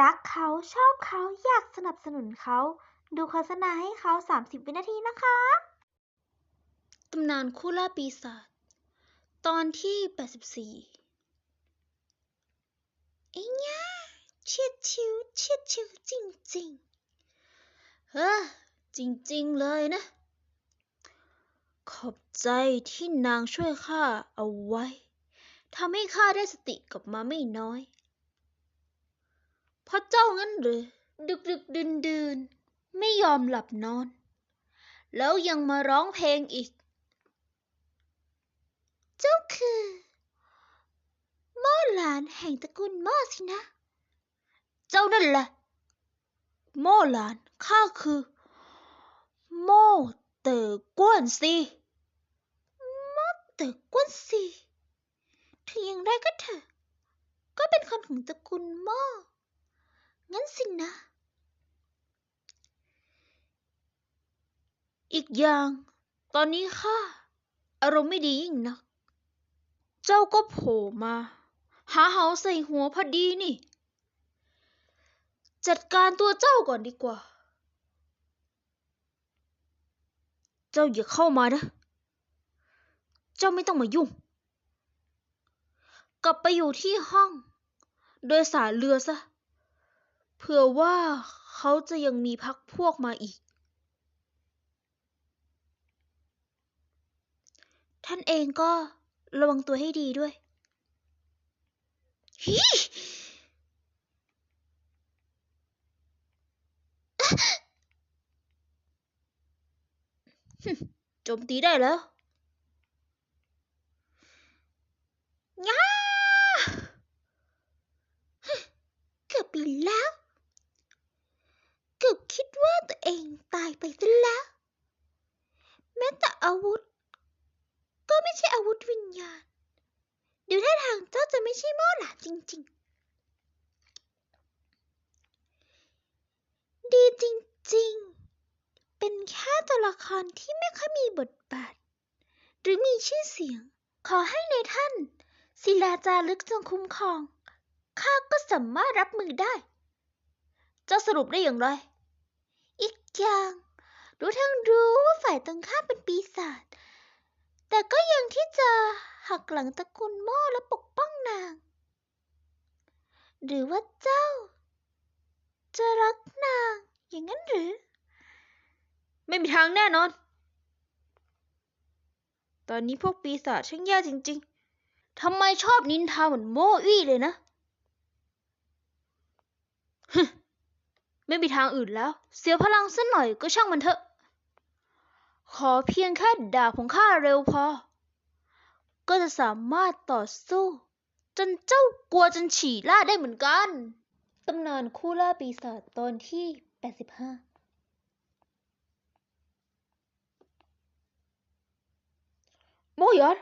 รักเขาชอบเขาอยากสนับสนุนเขา ดูโฆษณาให้เขา 30 วินาทีนะคะ ตำนานคู่ล่าปีศาจตอนที่ 84 ไอ้ย่าเฉียดชิวเฉียดชิวจริงๆ เฮ้อจริงๆเลยนะ ขอบใจที่นางช่วยข้าเอาไว้ทำให้ข้าได้สติกลับมาไม่น้อย เพราะเจ้างั้นหรือ ดึกดึกดื่นดื่นไม่ยอมหลับนอน แล้วยังมาร้องเพลงอีก เจ้าคือม่อหลานแห่งตระกูลม่อสินะ เจ้านั่นแหละม่อหลานข้าคือม่อเต๋อกวนซีม่อเต๋อกวนซีถึงอย่างไรก็เถอะ ก็เป็นคนของตระกูลม่อ งั้นสินะ อีกอย่าง ตอนนี้ข้าอารมณ์ไม่ดียิ่งนัก เจ้าก็โผล่มา หาเหาใส่หัวพอดีนี่ จัดการตัวเจ้าก่อนดีกว่า เจ้าอย่าเข้ามานะ เจ้าไม่ต้องมายุ่ง กลับไปอยู่ที่ห้อง โดยสารเรือซะ เผื่อว่าเขาจะยังมีพักพวกมาอีก ท่านเองก็ระวังตัวให้ดีด้วยฮิฮึโจมตีได้แล้วง่าฮึเกือบไปแล้วเกือบคิดว่า ตัวเองตายไปซะแล้ว แม้แต่อาวุธ ก็ไม่ใช่อาวุธวิญญาณดูท่าทางเจ้าจะไม่ใช่หม้อหลาจริง ๆ ดีจริง ๆ เป็นแค่ตัวละครที่ไม่ค่อยมีบทบาท หรือมีชื่อเสียง ขอให้ในท่าน ศิลาจารึกจงคุ้มครอง ข้าก็สามารถรับมือได้ เจ้าสรุปได้อย่างไร อย่าง รู้ทั้งรู้ว่าฝ่ายตรงข้ามเป็นปีศาจ แต่ก็ยังที่จะหักหลังตระกูลหม้อและปกป้องนาง หรือว่าเจ้า จะรักนางอย่างนั้นหรือ ไม่มีทางแน่นอน ตอนนี้พวกปีศาจช่างแย่จริงๆ ทำไมชอบนินทาเหมือนโม่อี้เลยนะฮึ ไม่มีทางอื่นแล้ว เสียพลังสักหน่อยก็ช่างมันเถอะ ขอเพียงแค่ดาบของข้าเร็วพอ ก็จะสามารถต่อสู้ จนเจ้ากลัวจนฉี่ล่าได้เหมือนกัน ตำนานคู่ล่าปีศาจตอนที่ 85โมยอด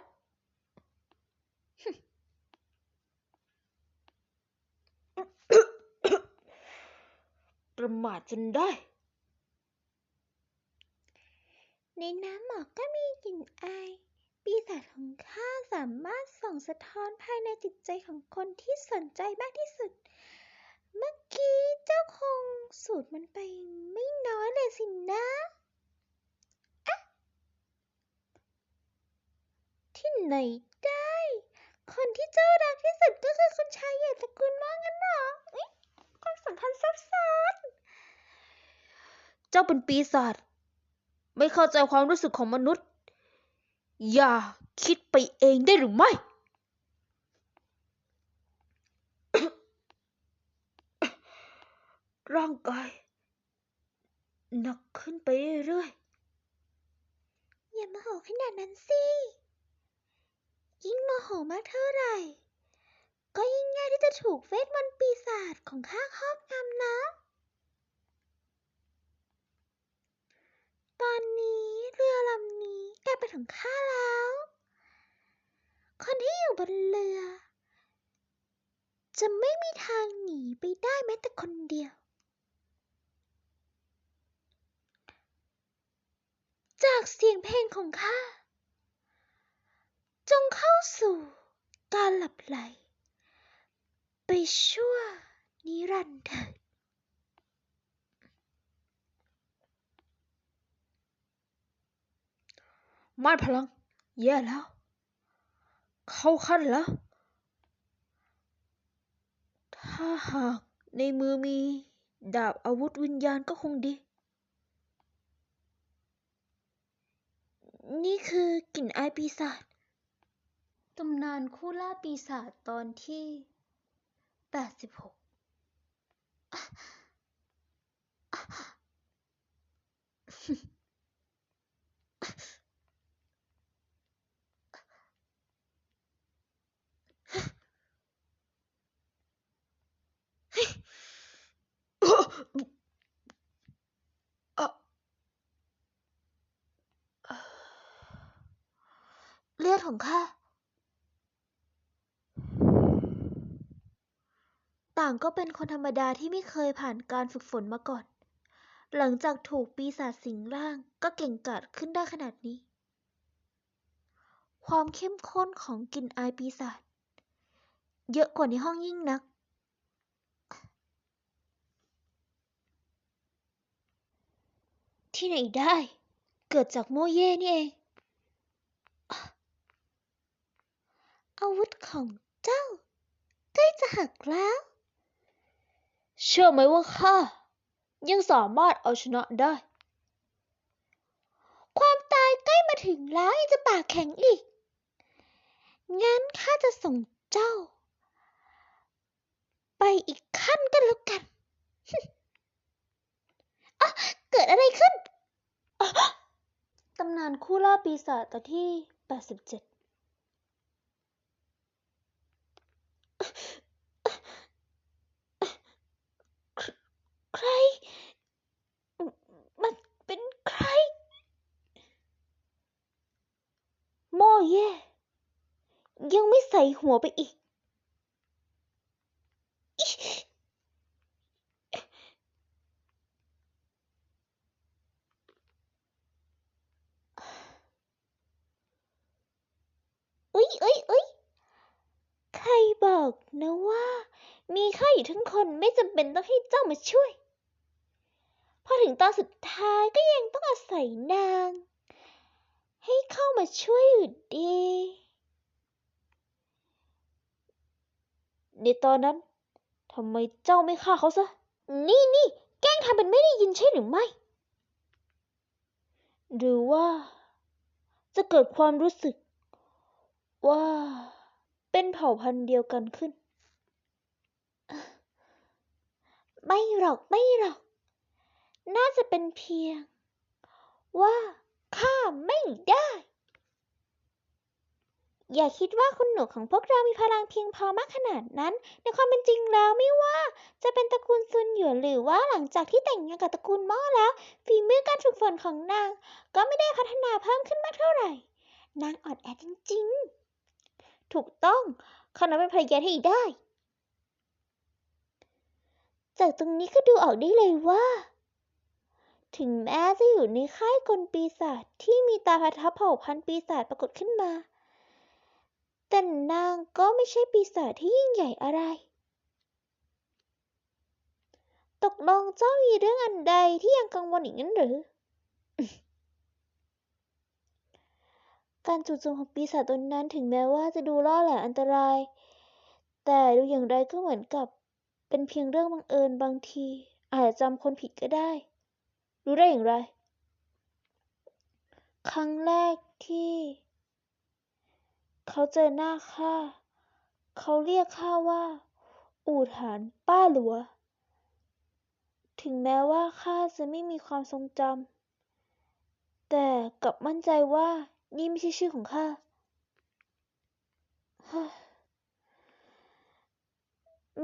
ประมาทจนได้ ในน้ำหมอกก็มีกลิ่นอาย ปีศาจของข้าสามารถส่องสะท้อนภายในจิตใจของคนที่สนใจมากที่สุด เมื่อกี้เจ้าคงสูดมันไปไม่น้อยเลยสินะอะที่ไหนได้ คนที่เจ้ารักที่สุดก็คือคุณชายใหญ่ตระกูลมากงั้นเหรอ เอ๊ะความสัมพันธ์ซับซ้อน เจ้าเป็นปีศาจไม่เข้าใจความรู้สึกของมนุษย์ อย่าคิดไปเองได้หรือไม่ ร่างกายหนักขึ้นไปเรื่อยๆ อย่าโมโหขนาดนั้นสิ ยิ่งโมโหมากเท่าไหร่ ก็ยิ่งง่ายที่จะถูกเวทมนต์ปีศาจของข้าครอบงำนะ ตอนนี้เรือลำนี้กลายเป็นของข้าแล้ว คนที่อยู่บนเรือ จะไม่มีทางหนีไปได้แม้แต่คนเดียว จากเสียงเพลงของข้า จงเข้าสู่การหลับไหล ชั่วนิรันดร์เถิดมาพลัง แย่แล้ว เข้าขั้นแล้ว ถ้าหากในมือมีดาบอาวุธวิญญาณก็คงดี นี่คือกลิ่นอายปีศาจตำนานคู่ล่าปีศาจตอนที่ 86เลือดของข้า ต่างก็เป็นคนธรรมดาที่ไม่เคยผ่านการฝึกฝนมาก่อน หลังจากถูกปีศาจสิงร่างก็เก่งกาจขึ้นได้ขนาดนี้ ความเข้มข้นของกลิ่นอายปีศาจเยอะกว่าในห้องยิ่งนัก ที่ไหนได้ เกิดจากโมเย่นี่เอง อาวุธของเจ้าใกล้จะหักแล้ว เชื่อไหมว่าข้ายังสามารถเอาชนะได้ ความตายใกล้มาถึงแล้วยังจะปากแข็งอีก งั้นข้าจะส่งเจ้า ไปอีกขั้นกันแล้วกันอะเกิดอะไรขึ้น ตำนานคู่ล่าปีศาจตอนที่ 87 ใคร มันเป็นใคร หม้อ แย่ ยังไม่ใส่หัวไปอีกเอ้ยเอ้ยเอ้ยใครบอกนะว่า มีข้าอยู่ทั้งคนไม่จำเป็นต้องให้เจ้ามาช่วย พอถึงตอนสุดท้ายก็ยังต้องอาศัยนาง ให้เข้ามาช่วยอยู่ดี ในตอนนั้นทำไมเจ้าไม่ฆ่าเขาซะ นี่นี่แกล้งทำเป็นไม่ได้ยินใช่หรือไม่ หรือว่าจะเกิดความรู้สึก ว่าเป็นเผ่าพันธุ์เดียวกันขึ้น ไม่หรอกไม่หรอก น่าจะเป็นเพียง ว่า ข้าไม่ได้ อย่าคิดว่าคุณหนูของพวกเรามีพลังเพียงพอมากขนาดนั้น ในความเป็นจริงแล้วไม่ว่าจะเป็นตระกูลซุนหยวนหรือว่าหลังจากที่แต่งงานกับตระกูลม้อแล้ว ฝีมือการฝึกฝนของนาง ก็ไม่ได้พัฒนาเพิ่มขึ้นมากเท่าไหร่ นางอ่อนแอจริงๆ ถูกต้องเขานับเป็นภรรยาที่ได้ จากตรงนี้ก็ดูออกได้เลยว่า ถึงแม้จะอยู่ในค่ายกลปีศาจที่มีตาประทับเผ่าพันธุ์ปีศาจปรากฏขึ้นมา แต่นางก็ไม่ใช่ปีศาจที่ยิ่งใหญ่อะไร ตกลงเจ้ามีเรื่องอันใดที่ยังกังวลอีกนั้นหรือ การจู่โจมของปีศาจตนนั้นถึงแม้ว่าจะดูล่อแหลมอันตราย แต่ดูอย่างไรก็เหมือนกับเป็นเพียงเรื่องบังเอิญบางที อาจจะจำคนผิดก็ได้ รู้ได้อย่างไร ครั้งแรกที่ เขาเจอหน้าข้า เขาเรียกข้าว่า อูฐานป้าหลัว ถึงแม้ว่าข้าจะไม่มีความทรงจำ แต่กลับมั่นใจว่านี่ไม่ใช่ชื่อของข้า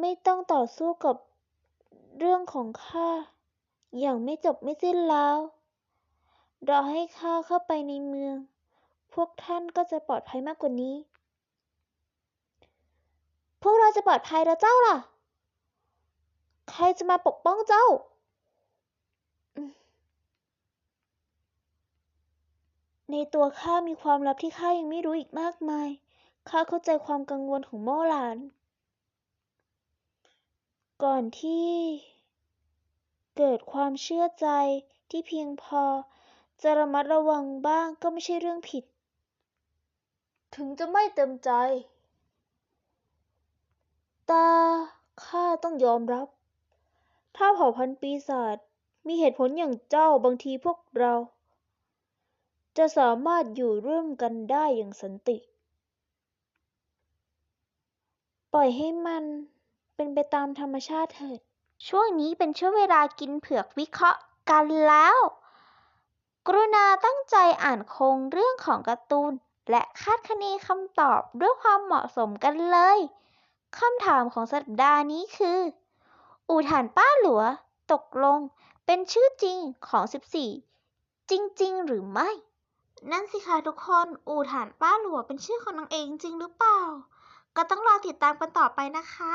ไม่ต้องต่อสู้กับเรื่องของข้า อย่างไม่จบไม่สิ้นแล้ว รอให้ข้าเข้าไปในเมือง พวกท่านก็จะปลอดภัยมากกว่านี้ พวกเราจะปลอดภัยแล้วเจ้าล่ะ ใครจะมาปกป้องเจ้า ในตัวข้ามีความลับที่ข้ายังไม่รู้อีกมากมาย ข้าเข้าใจความกังวลของโมหลาน ก่อนที่ เกิดความเชื่อใจที่เพียงพอ จะระมัดระวังบ้างก็ไม่ใช่เรื่องผิด ถึงจะไม่เต็มใจต่ข้าต้องยอมรับ ถ้าเผ่าพันธุ์ปีศาจมีเหตุผลอย่างเจ้าบางทีพวกเรา จะสามารถอยู่ร่วมกันได้อย่างสันติ ปล่อยให้มันเป็นไปตามธรรมชาติเถิด ช่วงนี้เป็นช่วงเวลากินเผือกวิเคราะห์กันแล้ว กรุณาตั้งใจอ่านโครงเรื่องของการ์ตูน และคาดคะเนคำตอบด้วยความเหมาะสมกันเลย คำถามของสัปดาห์นี้คือ อู่ฐานป้าหลัว ตกลงเป็นชื่อจริงของ 14 จริง ๆ หรือไม่ นั่นสิคะทุกคน อู่ฐานป้าหลัวเป็นชื่อของนางเอกจริงหรือเปล่า ก็ต้องรอติดตามกันต่อไปนะคะ